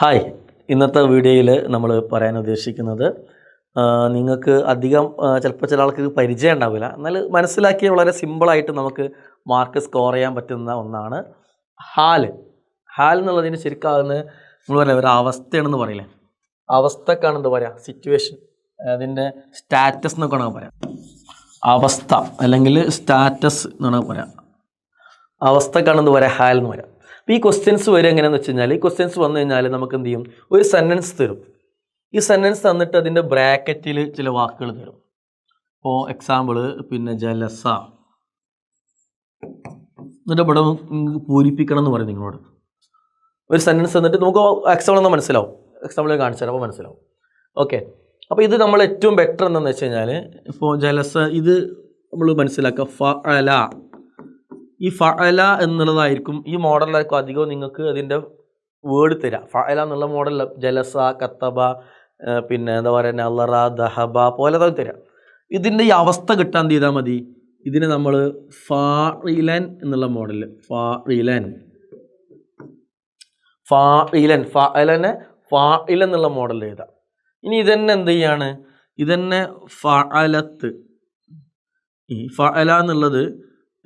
Hi. ഇന്നത്തെ വീഡിയോയിൽ നമ്മൾ പറയാൻ ഉദ്ദേശിക്കുന്നത് നിങ്ങൾക്ക് അധികം ചിലപ്പോൾ ചില ആൾക്ക് പരിചയം ഉണ്ടാവില്ല. എന്നാൽ മനസ്സിലാക്കിയ വളരെ സിമ്പിളായിട്ട് നമുക്ക് മാർക്ക് സ്കോർ ചെയ്യാൻ പറ്റുന്ന ഒന്നാണ് ഹാൽ ഹാൽ എന്നുള്ളതിന് ശരിക്കാകുന്നത് നമ്മൾ പറയാം ഒരു അവസ്ഥയാണെന്ന് പറയില്ലേ? അവസ്ഥക്കാണ് എന്താ പറയുക സിറ്റുവേഷൻ അതിന്റെ സ്റ്റാറ്റസ് എന്നൊക്കെ വേണമെങ്കിൽ പറയാം. അവസ്ഥ. അല്ലെങ്കിൽ സ്റ്റാറ്റസ് എന്നാണ് പറയാം. അവസ്ഥക്കാണ് എന്ത് പറയാം? ഹാൽ എന്ന് പറയാം. അപ്പോൾ ഈ ക്വസ്റ്റ്യൻസ് വരും എങ്ങനെയാണെന്ന് വെച്ച് കഴിഞ്ഞാൽ ഈ ക്വസ്റ്റ്യൻസ് വന്നു കഴിഞ്ഞാൽ നമുക്ക് എന്ത് ചെയ്യും? ഒരു സെന്റൻസ് തരും. ഈ സെന്റൻസ് തന്നിട്ട് അതിന്റെ ബ്രാക്കറ്റിൽ ചില വാക്കുകൾ തരും. ഇപ്പോൾ എക്സാമ്പിൾ പിന്നെ ജലസ. എന്നിട്ട് ഇവിടെ പൂരിപ്പിക്കണം എന്ന് പറയും നിങ്ങളോട്. ഒരു സെന്റൻസ് തന്നിട്ട് നമുക്ക് എക്സാമ്പിൾ ഒന്ന് മനസ്സിലാവും. എക്സാമ്പിൾ കാണിച്ചാൽ അപ്പോൾ മനസ്സിലാവും. ഓക്കെ അപ്പോൾ ഇത് നമ്മൾ ഏറ്റവും ബെറ്റർ എന്താണെന്ന് വെച്ച് കഴിഞ്ഞാൽ ഇപ്പോൾ ജലസ ഇത് നമ്മൾ മനസ്സിലാക്കുക ഫ അല ഈ ഫഅല എന്നുള്ളതായിരിക്കും ഈ മോഡലായിരിക്കും അധികവും നിങ്ങൾക്ക് അതിന്റെ വേർഡ് തരാം. ഫഅല എന്നുള്ള മോഡൽ ജലസ കത്തബ പിന്നെ എന്താ പറയുക നലറ ദഹബ പോലെ തരാം. ഇതിന്റെ ഈ അവസ്ഥ കിട്ടാൻ എന്ത് ചെയ്താൽ മതി. ഇതിനെ നമ്മൾ ഫാഇലൻ എന്നുള്ള മോഡൽ ഫാഇലൻ. ഫാഇലൻ. ഫഅലനെ ഫാഇൽ എന്നുള്ള മോഡൽ എഴുതാം. ഇനി ഇതന്നെ എന്ത് ചെയ്യാണ്? ഇതന്നെ ഫഅലത്ത്. ഈ ഫഅല എന്നുള്ളത്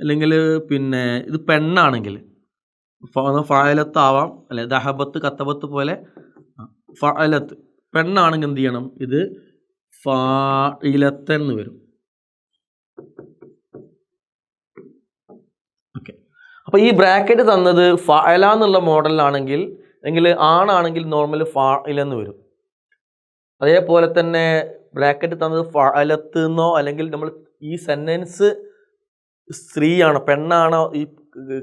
അല്ലെങ്കിൽ പിന്നെ ഇത് പെണ്ണാണെങ്കിൽ ഫഅലത്താവാം അല്ലെ ദഹബത്ത് കത്തബത്ത് പോലെ ഫഅലത്ത് പെണ്ണാണെങ്കിൽ എന്ത് ചെയ്യണം? ഇത് ഫായിലത്ത് എന്ന് വരും. ഓക്കെ. അപ്പോൾ ഈ ബ്രാക്കറ്റ് തന്നത് ഫഅല എന്നുള്ള മോഡലിലാണെങ്കിൽ അല്ലെങ്കിൽ ആണാണെങ്കിൽ നോർമൽ ഫായിലെന്ന് വരും. അതേപോലെ തന്നെ ബ്രാക്കറ്റ് തന്നത് ഫലത്ത് എന്നോ അല്ലെങ്കിൽ നമ്മൾ ഈ സെന്റൻസ് സ്ത്രീയാണോ പെണ്ണാണോ ഈ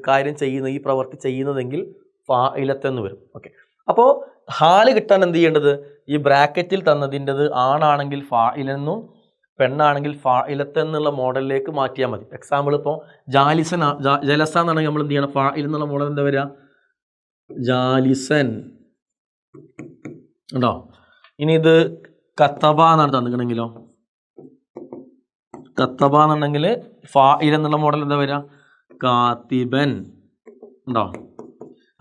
കാര്യം ചെയ്യുന്നത് ഈ പ്രവൃത്തി ചെയ്യുന്നതെങ്കിൽ ഫായിലത്തെന്ന് വരും. ഓക്കെ. അപ്പോൾ ഹാൽ കിട്ടാൻ എന്ത് ചെയ്യേണ്ടത്? ഈ ബ്രാക്കറ്റിൽ തന്നതിന്റെത് ആണാണെങ്കിൽ ഫായിലെന്നും പെണ്ണാണെങ്കിൽ ഫാ എന്നുള്ള മോഡലിലേക്ക് മാറ്റിയാൽ മതി. എക്സാമ്പിൾ ഇപ്പോൾ ജാലിസൻ ജലസ എന്നാണെങ്കിൽ നമ്മൾ എന്ത് ചെയ്യണം? ഫായിൽ എന്നുള്ള മോഡൽ എന്താ വരിക ജാലിസൻ. ഉണ്ടോ? ഇനി ഇത് കത്തബ എന്നാണ് തന്നിക്കണമെങ്കിലോ കത്തബ എന്നുണ്ടെങ്കിൽ ഫായിൽ എന്നുള്ള മോഡൽ എന്താ വരിക? കാത്തിബൻ. ഉണ്ടോ?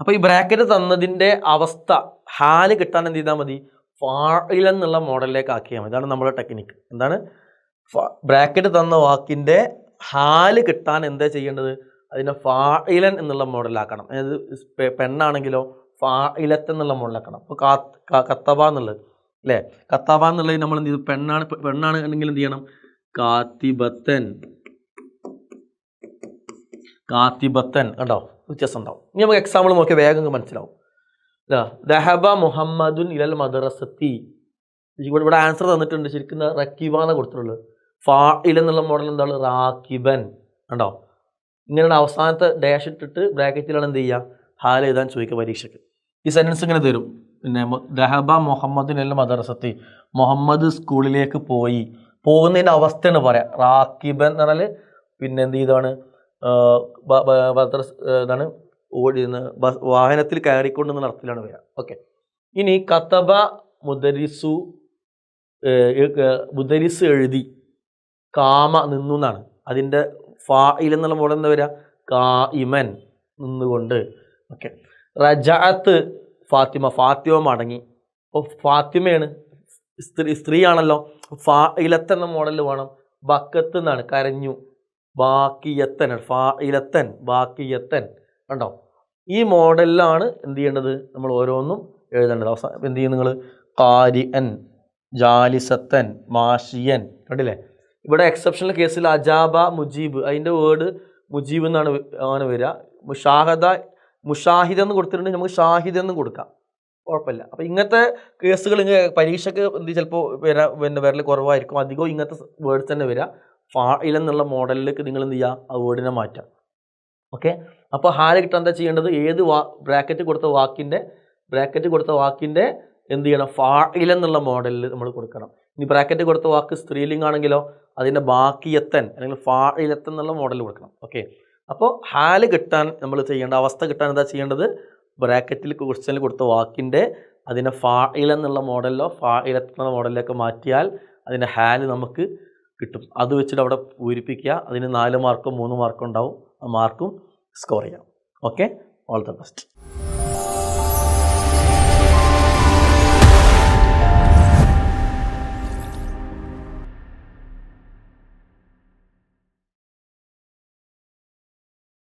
അപ്പോൾ ഈ ബ്രാക്കറ്റ് തന്നതിന്റെ അവസ്ഥ ഹാൽ കിട്ടാൻ എന്ത് ചെയ്താൽ മതി? ഫായിൽ എന്നുള്ള മോഡലിലേക്ക് ആക്കിയാൽ മതി. ഇതാണ് നമ്മുടെ ടെക്നിക്ക് എന്താണ്? ബ്രാക്കറ്റ് തന്ന വാക്കിന്റെ ഹാൽ കിട്ടാൻ എന്താ ചെയ്യേണ്ടത്? അതിനെ ഫായിലൻ എന്നുള്ള മോഡലാക്കണം അതായത് പെണ്ണാണെങ്കിലോ ഫായിലത്ത് എന്നുള്ള മോഡലാക്കണം അപ്പോൾ കത്തബ എന്നുള്ളത് അല്ലേ? കത്തബ എന്നുള്ളത് നമ്മൾ എന്ത് ചെയ്തു? പെണ്ണാണ് പെണ്ണാണ് എങ്കിൽ എന്ത് ചെയ്യണം? കാത്തിബത്തൻ. കാത്തിബത്തൻ. കണ്ടോ? വ്യത്യാസം ഉണ്ടാവും ഇനി നമുക്ക് എക്സാമ്പിൾ നോക്കിയാൽ വേഗം മനസ്സിലാവും. ദഹബ മുഹമ്മദുൻ ഇലൽ മദ്രസത്തി. ഇവിടെ ഇവിടെ ആൻസർ തന്നിട്ടുണ്ട്. ശരിക്കും റക്കിബാന കൊടുത്തിട്ടുള്ളത്. ഫാ ഫാഇൽ എന്നുള്ള മോഡൽ എന്താണ്? റാക്കിബൻ. കണ്ടോ? ഇങ്ങനെയാണ് അവസാനത്തെ ഡാഷ് ഇട്ടിട്ട് ബ്രാക്കറ്റിലാണ് എന്ത് ചെയ്യുക? ഹാൽ എഴുതാൻ ചോദിക്കുക പരീക്ഷയ്ക്ക്. ഈ സെന്റൻസ് ഇങ്ങനെ തരും. പിന്നെ ദഹബ മുഹമ്മദിൻ അല്ല മദ്രസത്തി. മുഹമ്മദ് സ്കൂളിലേക്ക് പോയി. പോകുന്നതിന്റെ അവസ്ഥയാണ് പറയാം. റാക്കിബൻ എന്ന് പറഞ്ഞാൽ പിന്നെ എന്ത് ചെയ്താണ് ആഹ് ബ- ബ- ഇതാണ് ഓടി ബസ് വാഹനത്തിൽ കയറിക്കൊണ്ടെന്ന അർത്ഥത്തിലാണ് വരിക. ഓക്കെ. ഇനി കത്തബ മുദരിസു മുദരിസ് എഴുതി കാമ നിന്നു എന്നാണ്. അതിന്റെ ഫാ എന്നുള്ള മോഡൽ എന്താ വരിക? കാ ഇമൻ നിന്നുകൊണ്ട്. ഓക്കെ. റജഅത്ത് ഫാത്തിമ ഫാത്തിമ മടങ്ങി. അപ്പോൾ ഫാത്തിമയാണ് സ്ത്രീ സ്ത്രീയാണല്ലോ ഫാ ഇലത്തെന്ന മോഡൽ വേണം. ബക്കത്ത് എന്നാണ് കരഞ്ഞു. ബാക്കിയത്തൻ ഫായിലത്തൻ ബാക്കിയത്തൻ കണ്ടോ? ഈ മോഡലിലാണ് എന്ത് ചെയ്യേണ്ടത്? നമ്മൾ ഓരോന്നും എഴുതേണ്ടത്. അവസാനം എന്ത് ചെയ്യും നിങ്ങൾ കാരിയൻ ജാലിസത്തൻ മാഷിയൻ. കണ്ടില്ലേ? ഇവിടെ എക്സെപ്ഷണൽ കേസിൽ അജാബ മുജീബ്. അതിന്റെ വേർഡ് മുജീബ് എന്നാണ് അങ്ങനെ വരിക. മുഷാഹദ മുഷാഹിദ് എന്ന് കൊടുത്തിട്ടുണ്ടെങ്കിൽ നമുക്ക് ഷാഹിദ് എന്ന് കൊടുക്കാം. കുഴപ്പമില്ല. അപ്പോൾ ഇങ്ങനത്തെ കേസുകൾ ഇങ്ങനെ പരീക്ഷയ്ക്ക് എന്ത് ചിലപ്പോൾ വരാ പിന്നെ വരൽ കുറവായിരിക്കും. അധികവും ഇങ്ങനത്തെ വേർഡ്സ് തന്നെ വരിക. ഫായിൽ എന്നുള്ള മോഡലിലേക്ക് നിങ്ങൾ എന്ത് ചെയ്യുക? ആ വേർഡിനെ മാറ്റാം ഓക്കെ? അപ്പോൾ ഹാൽ കിട്ടാൻ എന്താ ചെയ്യേണ്ടത്? ഏത് വാ ബ്രാക്കറ്റ് കൊടുത്ത വാക്കിന്റെ ബ്രാക്കറ്റ് കൊടുത്ത വാക്കിന്റെ എന്ത് ചെയ്യണം? ഫായിൽ എന്നുള്ള മോഡലിൽ നമ്മൾ കൊടുക്കണം. ഇനി ബ്രാക്കറ്റ് കൊടുത്ത വാക്ക് സ്ത്രീലിംഗ് ആണെങ്കിലോ അതിന്റെ ബാക്കിയത്തൻ അല്ലെങ്കിൽ ഫായിലെത്തൻ എന്നുള്ള മോഡൽ കൊടുക്കണം. ഓക്കെ? അപ്പോൾ ഹാൽ കിട്ടാൻ നമ്മൾ ചെയ്യേണ്ട അവസ്ഥ കിട്ടാൻ എന്താ ചെയ്യേണ്ടത്? ബ്രാക്കറ്റിൽ ക്വസ്റ്റ്യനിൽ കൊടുത്ത വാക്കിന്റെ അതിനെ ഫായിൽ എന്നുള്ള മോഡലിലോ ഫായിലെത്തുന്ന മോഡലിലേക്ക് മാറ്റിയാൽ അതിന്റെ ഹാൽ നമുക്ക് കിട്ടും. അത് വെച്ചിട്ട് അവിടെ പൂരിപ്പിക്കുക. അതിന് നാല് മാർക്കും മൂന്ന് മാർക്കോ ഉണ്ടാവും. ആ മാർക്കും സ്കോർ ചെയ്യാം. Okay all the best